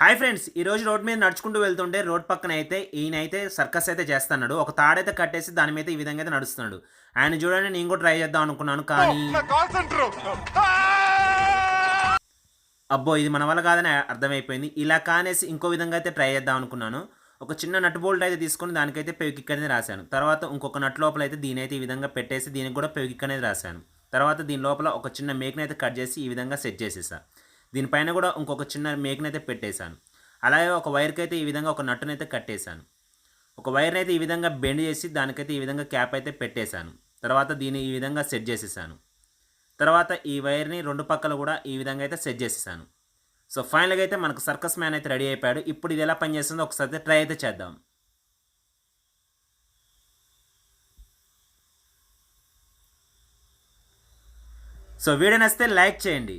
Hi friends ఈ రోజు road మీద నడుచుకుంటూ వెళ్తుంటే రోడ్ పక్కన అయితే ఈయన అయితే సర్కస్ అయితే చేస్తున్నాడు. ఒక తాడైతే కట్టేసి దాని మీద ఈ విధంగా అయితే నడుస్తున్నాడు. ఆయన చూడండి నేను కూడా ట్రై చేద్దాం అనుకున్నాను కానీ అబ్బో ఇది మన వల్ల కాదని అర్థమైపోయింది. ఇలా కానేసి ఇంకో విధంగా అయితే ట్రై చేద్దాం అనుకున్నాను. ఒక చిన్న నట్ బోల్ట్ అయితే తీసుకొని దానికైతే పెవికిక్ అనేది రాశాను. తర్వాత ఇంకొక నట్ లోపల అయితే దీని అయితే ఈ విధంగా పెట్టేసి దీనికి కూడా పెవికిక్ అనేది రాశాను. తర్వాత దీని లోపల ఒక చిన్న మేక్ని అయితే కట్ చేసి ఈ విధంగా సెట్ చేసేసాను దీనిపైన కూడా ఇంకొక చిన్న మేకనైతే అయితే పెట్టేశాను. అలాగే ఒక వైర్కి అయితే ఈ విధంగా ఒక నట్టునైతే అయితే కట్టేశాను. ఒక వైర్ని అయితే ఈ విధంగా బెండ్ చేసి దానికైతే ఈ విధంగా క్యాప్ అయితే పెట్టేశాను. తర్వాత దీన్ని ఈ విధంగా సెట్ చేసేసాను. తర్వాత ఈ వైర్ని రెండు పక్కల కూడా ఈ విధంగా అయితే సెట్ చేసేసాను. సో ఫైనల్గా అయితే మనకు సర్కస్ మ్యాన్ అయితే రెడీ అయిపోయాడు. ఇప్పుడు ఇది ఎలా పనిచేస్తుందో ఒకసారి ట్రై అయితే చేద్దాం. సో వీడియో నచ్చితే లైక్ చేయండి.